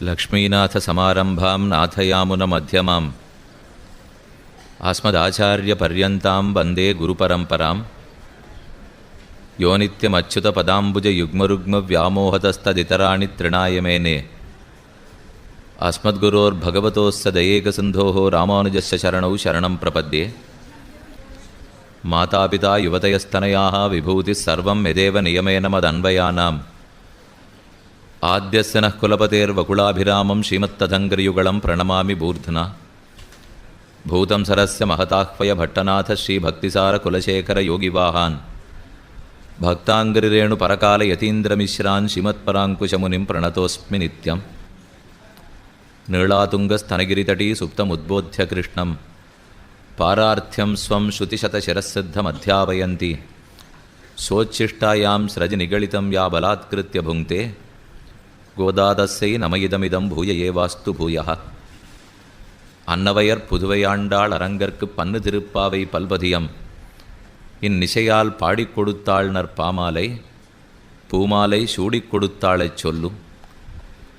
లక్ష్మీనాథ సమారంభాం నాథయామున మధ్యమాం ఆస్మదాచార్యపర్యంతాం వందే గురుపరంపరాం యోనిత్యమచ్యుతపదాంబుజయుగ్మరుగ్మవ్యామోహతస్తదితరాణి తృణాయమేనే అస్మద్గురోర్భగవతోస్స దయేకసింధోः రామానుజస్య శరణౌ శరణం ప్రపద్యే మాతాపితా యువతయస్తనయాः విభూతిస్సర్వం యదేవ నియమేన మదన్వయానాం ఆద్యస్యనః కులపతేర్వకుళాభిరామం శ్రీమత్తధంగర్యుగళం ప్రణమామి బూర్ధనా. భూతం సరస్య మహతాహ్వయ భట్టనాథ శ్రీభక్తిసార కులశేఖర యోగివాహాన్. భక్తాంగ్రిరేణు పరకాల యతీంద్రమిశ్రాన్ శ్రీమత్పరాంకుశమునిం ప్రణతోస్మి నిత్యం. నీళాతుంగస్తనగిరితటీ సుప్తముద్బోధ్య కృష్ణం పారార్థ్యం స్వం శృతిశతశిరసిద్ధమధ్యాపయంతి సోచ్ఛిష్టాయాం స్రజనిగళితం యా బలాత్కృత్య భుంక్తే கோதாதஸ்ஸை நமயிதமிதம் பூய ஏவாஸ்து பூயः அன்னவையர் புதுவையாண்டாள் அரங்கற்கு பன்னு திருப்பாவை பல்பதியம் இந்நிசையால் பாடிக் கொடுத்தாள் நற்பாமாலை பூமாலை சூடிக் கொடுத்தாளைச் சொல்லும்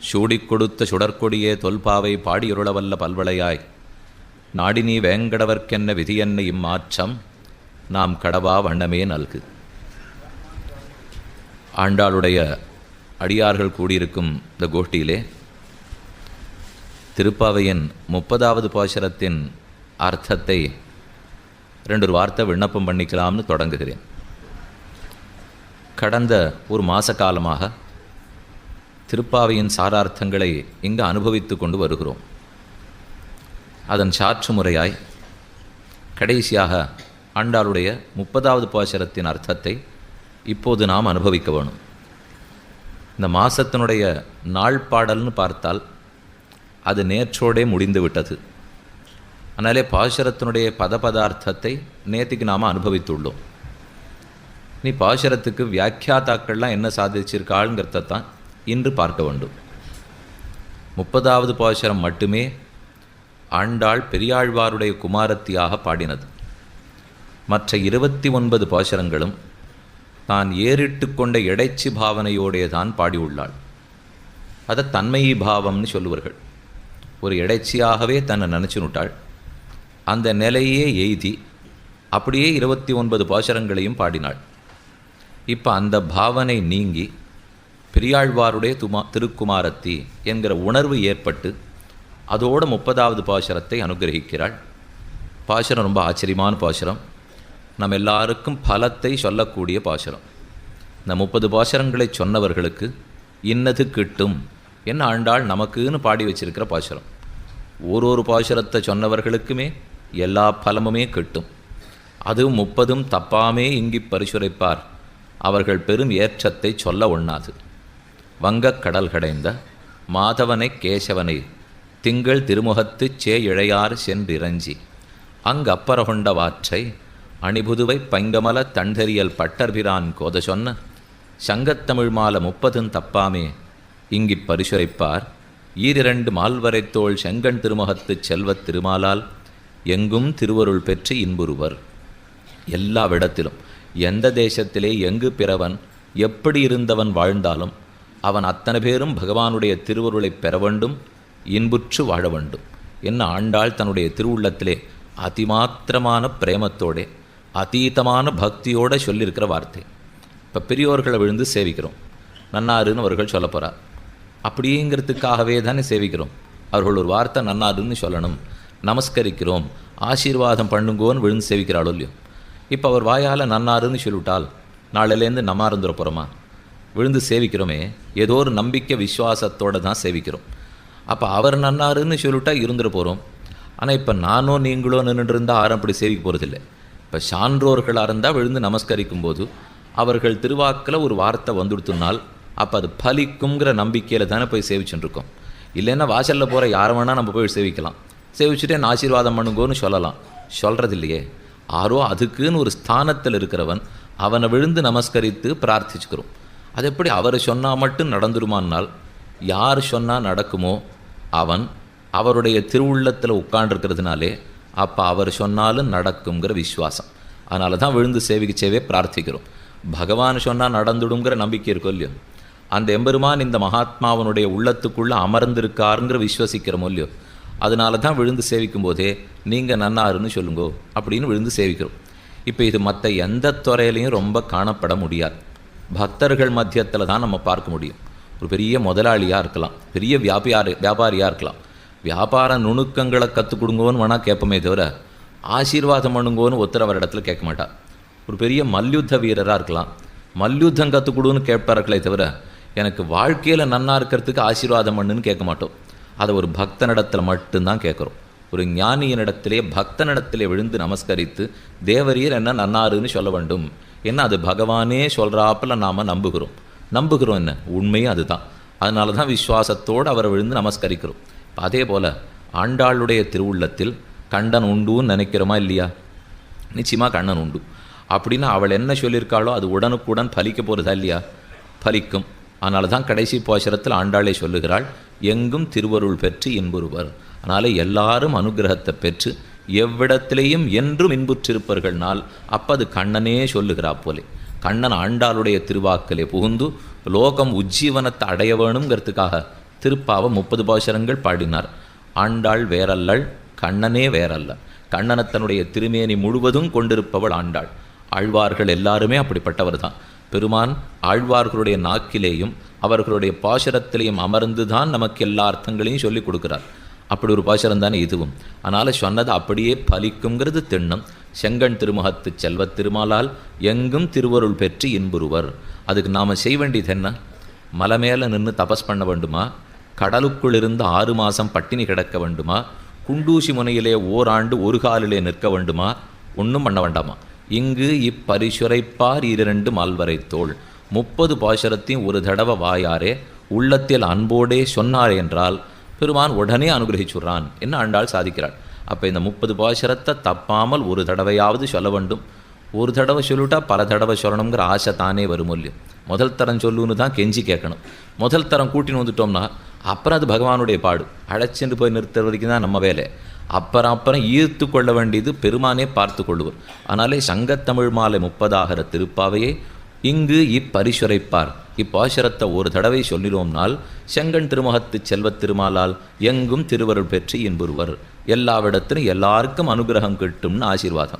சூடிக் கொடுத்த சுடற்கொடியே தொல்பாவை பாடியுருளவல்ல பல்வளையாய் நாடினி வேங்கடவர்க்கென்ன விதியென்ன இம்மாற்றம் நாம் கடவா வண்ணமே நல்கு ஆண்டாளுடைய அடியார்கள் கூடியிருக்கும் இந்த கோஷ்டியிலே திருப்பாவையின் முப்பதாவது பாசுரத்தின் அர்த்தத்தை ரெண்டு ஒரு வார்த்தை விண்ணப்பம் பண்ணிக்கலாம்னு தொடங்குகிறேன். கடந்த ஒரு மாத காலமாக திருப்பாவையின் சாரார்த்தங்களை இங்கு அனுபவித்து கொண்டு வருகிறோம். அதன் சாற்று முறையாய் கடைசியாக ஆண்டாளுடைய முப்பதாவது பாசுரத்தின் அர்த்தத்தை இப்போது நாம் அனுபவிக்க வேணும். இந்த மாசத்தினுடைய நாள் பாடல்னு பார்த்தால் அது நேற்றோடே முடிந்து விட்டது அதனாலே பாசுரத்தினுடைய பத பதார்த்தத்தை நேற்றுக்கு நாம் அனுபவித்துள்ளோம். நீ பாசுரத்துக்கு வியாக்கியாத்தாக்கள்லாம் என்ன சாதிச்சிருக்காளுங்கிறத தான் இன்று பார்க்க வேண்டும். முப்பதாவது பாசுரம் மட்டுமே ஆண்டாள் பெரியாழ்வாருடைய குமாரத்தியாக பாடினது. மற்ற இருபத்தி ஒன்பது பாசுரங்களும் தான் ஏறிட்டு கொண்ட எடைச்சி பாவனையோடே தான் பாடியுள்ளாள். அதை தன்மையி பாவம்னு சொல்லுவார்கள். ஒரு இடைச்சியாகவே தன்னை நினச்சினுட்டாள். அந்த நிலையே எய்தி அப்படியே இருபத்தி ஒன்பது பாசுரங்களையும் பாடினாள். இப்போ அந்த பாவனை நீங்கி பெரியாழ்வாருடைய துமா திருக்குமாரத்தி என்கிற உணர்வு ஏற்பட்டு அதோட முப்பதாவது பாசுரத்தை அனுகிரகிக்கிறாள். பாசுரம் ரொம்ப ஆச்சரியமான பாசுரம். நம்ம எல்லாருக்கும் பலத்தை சொல்லக்கூடிய பாசுரம். இந்த முப்பது பாசுரங்களை சொன்னவர்களுக்கு இன்னது கிட்டும். என்ன ஆண்டாள் நமக்குன்னு பாடி வச்சிருக்கிற பாசுரம். ஒரு ஒரு பாசுரத்தை சொன்னவர்களுக்குமே எல்லா பலமுமே கிட்டும். அதுவும் முப்பதும் தப்பாமே இங்கி பரிசுரைப்பார். அவர்கள் பெரும் ஏற்றத்தை சொல்ல ஒண்ணாது. வங்கக் கடல் கடைந்த மாதவனை கேசவனை திங்கள் திருமுகத்துச் சே இழையார் சென்றிரஞ்சி அங்கப்பரகொண்ட வாற்றை அணிபுதுவை பைங்கமல தண்டறியல் பட்டர்பிரான் கோத சொன்ன சங்கத்தமிழ் மால முப்பதும் தப்பாமே இங்கிப் பரிசுரைப்பார். ஈரிரண்டு மால்வரைத்தோள் செங்கண் திருமுகத்து செல்வத் திருமாலால் எங்கும் திருவருள் பெற்று இன்புறுவர். எல்லா விடத்திலும் எந்த தேசத்திலே எங்கு பிறவன் எப்படி இருந்தவன் வாழ்ந்தாலும் அவன் அத்தனை பேரும் பகவானுடைய திருவருளை பெற வேண்டும் இன்புற்று வாழ வேண்டும். என்ன ஆண்டாள் தன்னுடைய திருவுள்ளத்திலே அதிமாத்திரமான பிரேமத்தோடே அதீதமான பக்தியோடு சொல்லியிருக்கிற வார்த்தை. இப்போ பெரியோர்களை விழுந்து சேவிக்கிறோம். நன்னாருன்னு அவர்கள் சொல்ல போகிறார் அப்படிங்கிறதுக்காகவே தானே சேவிக்கிறோம். அவர்கள் ஒரு வார்த்தை நன்னாருன்னு சொல்லணும். நமஸ்கரிக்கிறோம். ஆசீர்வாதம் பண்ணுங்கோன்னு விழுந்து சேவிக்கிறாளோ இல்லையோ. இப்போ அவர் வாயால் நன்னாருன்னு சொல்லிவிட்டால் நாளையிலேருந்து நம்மா இருந்துட போகிறோமா விழுந்து சேவிக்கிறோமே. ஏதோ ஒரு நம்பிக்கை விஸ்வாசத்தோடு தான் சேவிக்கிறோம். அப்போ அவர் நன்னாருன்னு சொல்லிவிட்டா இருந்துட போகிறோம் ஆனால் இப்போ நானோ நீங்களோ நின்றுட்டு இருந்தால் யாரும் அப்படி சேவிக்க போகிறதில்லை இப்போ சான்றோர்களாக இருந்தால் விழுந்து நமஸ்கரிக்கும் போது அவர்கள் திருவாக்கில் ஒரு வார்த்தை வந்துடுத்துனால் அப்போ அது பலிக்குங்கிற நம்பிக்கையில் தானே போய் சேவிச்சுட்டுருக்கோம். இல்லைன்னா வாசலில் போகிற யாரை வேணால் நம்ம போய் சேவிக்கலாம். சேவிச்சுட்டு நான் ஆசீர்வாதம் பண்ணுங்கோன்னு சொல்லலாம். சொல்கிறது இல்லையே ஆரோ அதுக்குன்னு ஒரு ஸ்தானத்தில் இருக்கிறவன் அவனை விழுந்து நமஸ்கரித்து பிரார்த்திச்சுக்கிறோம். அது எப்படி அவர் சொன்னால் மட்டும் நடந்துருமானால் யார் சொன்னால் நடக்குமோ அவன் அவருடைய திருவுள்ளத்தில் உட்காண்டிருக்கிறதுனாலே அப்போ அவர் சொன்னாலும் நடக்குங்கிற விசுவாசம். அதனால தான் விழுந்து சேவிக்கச்சேவே பிரார்த்திக்கிறோம். பகவான் சொன்னால் நடந்துடுங்கிற நம்பிக்கை இருக்கும் இல்லையோ? அந்த எம்பெருமான் இந்த மகாத்மாவனுடைய உள்ளத்துக்குள்ளே அமர்ந்திருக்காருங்கிற விஸ்வசிக்கிறோமோ இல்லையோ? அதனால தான் விழுந்து சேவிக்கும் போதே நீங்கள் நன்னாருன்னு சொல்லுங்கோ அப்படின்னு விழுந்து சேவிக்கிறோம். இப்போ இது மற்ற எந்த துறையிலையும் ரொம்ப காணப்பட முடியாது. பக்தர்கள் மத்தியத்தில் தான் நம்ம பார்க்க முடியும். ஒரு பெரிய முதலாளியாக இருக்கலாம். பெரிய வியாபாரி வியாபாரியாக இருக்கலாம். வியாபார நுணுக்கங்களை கற்றுக் கொடுங்கோன்னு வேணால் கேட்போமே தவிர ஆசீர்வாதம் பண்ணுங்கோன்னு ஒருத்தர் அவர் இடத்துல கேட்க மாட்டா. ஒரு பெரிய மல்யுத்த வீரராக இருக்கலாம். மல்யுத்தம் கற்றுக் கொடுன்னு கேட்பார்களே தவிர எனக்கு வாழ்க்கையில் நன்னா இருக்கிறதுக்கு ஆசீர்வாதம் பண்ணுன்னு கேட்க மாட்டோம். அதை ஒரு பக்தனிடத்தில் மட்டும்தான் கேட்குறோம். ஒரு ஞானியனிடத்திலே பக்தனிடத்திலே விழுந்து நமஸ்கரித்து தேவரீர் என்ன நன்னாருன்னு சொல்ல வேண்டும். ஏன்னா அது பகவானே சொல்கிறாப்பில் நாம் நம்புகிறோம். நம்புகிறோம் என்ன? உண்மையும் அதுதான். அதனால தான் விஸ்வாசத்தோடு அவரை விழுந்து நமஸ்கரிக்கிறோம். அதே போல் ஆண்டாளுடைய திருவுள்ளத்தில் கண்டன் உண்டுன்னு நினைக்கிறோமா இல்லையா? நிச்சயமாக கண்ணன் உண்டு. அப்படின்னா அவள் என்ன சொல்லியிருக்காளோ அது உடனுக்குடன் பலிக்க போகிறதா இல்லையா? பலிக்கும். அதனால தான் கடைசி போஷரத்தில் ஆண்டாளே சொல்லுகிறாள் எங்கும் திருவருள் பெற்று இன்புறுவர். அதனால் எல்லாரும் அனுகிரகத்தை பெற்று எவ்விடத்திலேயும் என்றும் இன்புற்றிருப்பர்கள்னால் அப்போ அது கண்ணனே சொல்லுகிறா போலே. கண்ணன் ஆண்டாளுடைய திருவாக்கிலே புகுந்து லோகம் உஜ்ஜீவனத்தை அடைய வேணுங்கிறதுக்காக திருப்பாவை முப்பது பாசுரங்கள் பாடினார். ஆண்டாள் வேறல்லள் கண்ணனே வேறல்ல. கண்ணனத்தனுடைய திருமேனி முழுவதும் கொண்டிருப்பவள் ஆண்டாள். ஆழ்வார்கள் எல்லாருமே அப்படிப்பட்டவர் தான் பெருமான் ஆழ்வார்களுடைய நாக்கிலேயும் அவர்களுடைய பாசுரத்திலேயும் அமர்ந்து தான் நமக்கு எல்லா அர்த்தங்களையும் சொல்லி கொடுக்குறார். அப்படி ஒரு பாசுரம் தானே இதுவும். அதனால் சொன்னது அப்படியே பலிக்குங்கிறது திண்ணம். செங்கண் திருமுகத்து செல்வத் திருமாலால் எங்கும் திருவருள் பெற்று இன்புறுவர். அதுக்கு நாம் செய்ய வேண்டியது என்ன? மலை மேலே நின்று தபஸ் பண்ண வேண்டுமா? கடலுக்குள் இருந்து ஆறு மாதம் பட்டினி கிடக்க வேண்டுமா? குண்டூசி முனையிலே ஓராண்டு ஒரு காலிலே நிற்க வேண்டுமா? ஒன்றும் பண்ண வேண்டாமா? இங்கு இப்பரிசுரைப்பார் இரண்டு மால்வரை தோல். முப்பது பாசுரத்தையும் ஒரு தடவை வாயாரே உள்ளத்தில் அன்போடே சொன்னார் என்றால் பெருமான் உடனே அனுகிரகிச்சுடுறான் என்ன ஆண்டாள் சாதிக்கிறாள்? அப்போ இந்த முப்பது பாசுரத்தை தப்பாமல் ஒரு தடவையாவது சொல்ல வேண்டும். ஒரு தடவை சொல்லிட்டா பல தடவை சொல்லணுங்கிற ஆசை தானே வரும் இல்லையோ முதல் தரம் சொல்லுன்னு தான் கெஞ்சி கேட்கணும். முதல் தரம் கூட்டின்னு வந்துட்டோம்னா அப்புறம் அது பகவானுடைய பாடு. அழைச்சிட்டு போய் நிறுத்துற வரைக்கும் தான் நம்ம வேலை. அப்புறம் அப்புறம் ஈர்த்து கொள்ள வேண்டியது பெருமானே பார்த்து கொள்ளுவர். அதனாலே சங்கத்தமிழ் மாலை முப்பதாகிற திருப்பாவையே இங்கு இப்பரிசுரைப்பார். இப்பாசுரத்தை ஒரு தடவை சொல்லினோம்னால் செங்கன் திருமுகத்து செல்வத் திருமாலால் எங்கும் திருவருள் பெற்று இன்புறுவர். எல்லாவிடத்திலும் எல்லாருக்கும் அனுகிரகம் கிட்டும்னு ஆசீர்வாதம்.